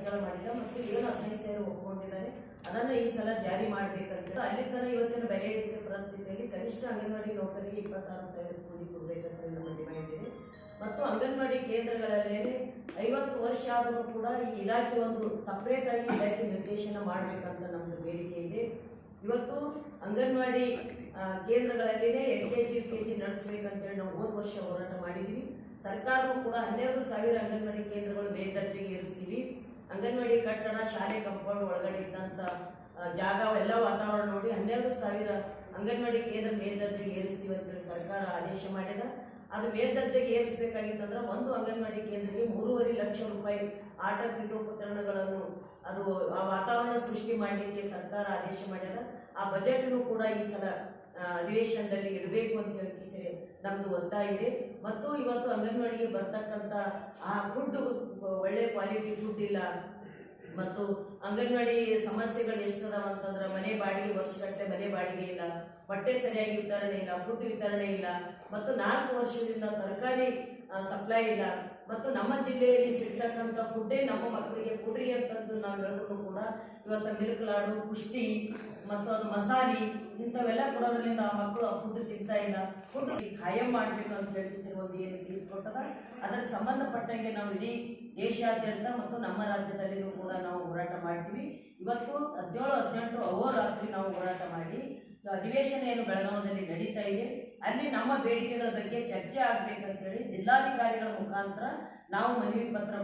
ಹೆಚ್ಚಳ ಮಾಡಿಲ್ಲ ಮತ್ತು ಏನು ಹದಿನೈದು ಸಾವಿರ ಅದನ್ನು ಈ ಸಲ ಜಾರಿ ಮಾಡಬೇಕಂತ ಅಲ್ಲಿ ತನಕ ಇವತ್ತಿನ ಬೆಲೆ ಏರಿಕೆ ಪರಿಸ್ಥಿತಿಯಲ್ಲಿ ಕನಿಷ್ಠ ಅಂಗನವಾಡಿ ನೌಕರಿಗೆ ಇಪ್ಪತ್ತಾರು ಸಾವಿರ ಕೂಲಿ ಕೊಡಬೇಕಂತ ನಮ್ಮ ಡಿಮ್ಯಾಂಡ್ ಇದೆ. ಮತ್ತು ಅಂಗನವಾಡಿ ಕೇಂದ್ರಗಳಲ್ಲಿ ಐವತ್ತು ವರ್ಷ ಆದರೂ ಕೂಡ ಈ ಇಲಾಖೆ ಒಂದು ಸಪ್ರೇಟ್ ಆಗಿ ಇಲಾಖೆ ನಿರ್ದೇಶನ ಮಾಡಬೇಕಂತ ನಮ್ಮದು ಬೇಡಿಕೆ ಇದೆ. ಇವತ್ತು anganwadi ಕೇಂದ್ರಗಳಲ್ಲಿನೇ L K G U K G ನಡೆಸಬೇಕಂತೇಳಿ ನಾವು ಹೋದ ವರ್ಷ ಹೋರಾಟ ಮಾಡಿದ್ದೀವಿ ಸರ್ಕಾರವೂ ಕೂಡ ಹನ್ನೆರಡು ಸಾವಿರ ಅಂಗನವಾಡಿ ಕೇಂದ್ರಗಳು ಮೇಲ್ದರ್ಜೆಗೆ ಏರಿಸ್ತೀವಿ. ಅಂಗನವಾಡಿ ಕಟ್ಟಡ, ಶಾಲೆ ಕಂಪೌಂಡ್ ಒಳಗಡೆ ಇದ್ದಂಥ ಜಾಗ ಎಲ್ಲ ವಾತಾವರಣ ನೋಡಿ ಹನ್ನೆರಡು ಸಾವಿರ ಅಂಗನವಾಡಿ ಕೇಂದ್ರ ಮೇಲ್ದರ್ಜೆಗೆ ಏರಿಸ್ತೀವಿ ಅಂತೇಳಿ ಸರ್ಕಾರ ಆದೇಶ ಮಾಡಿದ. ಅದು ಮೇಲ್ದರ್ಜೆಗೆ ಏರಿಸಬೇಕಾಗಿತ್ತಂದ್ರೆ ಒಂದು ಅಂಗನವಾಡಿ ಕೇಂದ್ರಕ್ಕೆ ಮೂರುವರೆ ಲಕ್ಷ ರೂಪಾಯಿ ಆಟ ಪೀಠೋಪಕರಣಗಳನ್ನು ಅದು ಆ ವಾತಾವರಣ ಸೃಷ್ಟಿ ಮಾಡಲಿಕ್ಕೆ ಸರ್ಕಾರ ಆದೇಶ ಮಾಡ್ಯಾರ ಆ ಬಜೆಟ್ನು ಕೂಡ ಈ ಸಲ ಅಧಿವೇಶನದಲ್ಲಿ ಇರಬೇಕು ಅಂತ ಹೇಳಿ ನಮ್ದು ಒತ್ತಾಯ ಇದೆ. ಮತ್ತು ಇವತ್ತು ಅಂಗನವಾಡಿಗೆ ಬರ್ತಕ್ಕಂಥ ಆ ಫುಡ್ ಒಳ್ಳೆ ಕ್ವಾಲಿಟಿ ಫುಡ್ ಇಲ್ಲ. ಮತ್ತು ಅಂಗನವಾಡಿ ಸಮಸ್ಯೆಗಳು ಎಷ್ಟದಾವ ಅಂತಂದ್ರೆ ಮನೆ ಬಾಡಿಗೆ ವರ್ಷಗಟ್ಟಲೆ ಮನೆ ಬಾಡಿಗೆ ಇಲ್ಲ. ಹೊಟ್ಟೆ ಸರಿಯಾಗಿ ವಿತರಣೆ ಇಲ್ಲ ಫುಡ್ ವಿತರಣೆ ಇಲ್ಲ. ಮತ್ತು ನಾಲ್ಕು ವರ್ಷದಿಂದ ತರಕಾರಿ ಸಪ್ಲೈ ಇಲ್ಲ. ಮತ್ತು ನಮ್ಮ ಜಿಲ್ಲೆಯಲ್ಲಿ ಸಿಗ್ತಕ್ಕಂಥ ಫುಡ್ಡೇ ನಮ್ಮ ಮಕ್ಕಳಿಗೆ ಕೊಡ್ರಿ ಅಂತಂದು ನಾವು ಹೇಳಿದ್ರು ಕೂಡ ಇವತ್ತು ಲಾಡು ಪುಷ್ಟಿ ಮತ್ತು ಅದು ಮಸಾಲಿ ಇಂಥವೆಲ್ಲ ಕೊಡೋದ್ರಿಂದ ಆ ಮಕ್ಕಳು ಆ ಫುಡ್ ತಿಂತಾ ಇಲ್ಲ. ಫುಡ್ ಖಾಯಂ ಮಾಡಬೇಕು ಅಂತ ಹೇಳಿ ಒಂದು ಏನು ಕೊಟ್ಟದ ಅದಕ್ಕೆ ಸಂಬಂಧಪಟ್ಟಂಗೆ ನಾವು ಇಡೀ ದೇಶಾದ್ಯಂತ ಮತ್ತು ನಮ್ಮ ರಾಜ್ಯದಲ್ಲಿಯೂ ಕೂಡ ನಾವು ಹೋರಾಟ ಮಾಡ್ತೀವಿ. ಇವತ್ತು ಹದಿನೇಳು ಹದಿನೆಂಟು ರಾತ್ರಿ ನಾವು ಹೋರಾಟ ಮಾಡಿ ಸೊ ಅಧಿವೇಶನ ಏನು ಬೆಳಗಾವದಲ್ಲಿ ನಡೀತಾ ಇದೆ. ಅಲ್ಲಿ ನಮ್ಮ ಬೇಡಿಕೆಗಳ ಬಗ್ಗೆ ಚರ್ಚೆ ಆಗ್ಬೇಕಂತೇಳಿ ಜಿಲ್ಲಾಧಿಕಾರಿಗಳ ಮುಖಾಂತರ ನಾವು ಮನವಿ ಪತ್ರ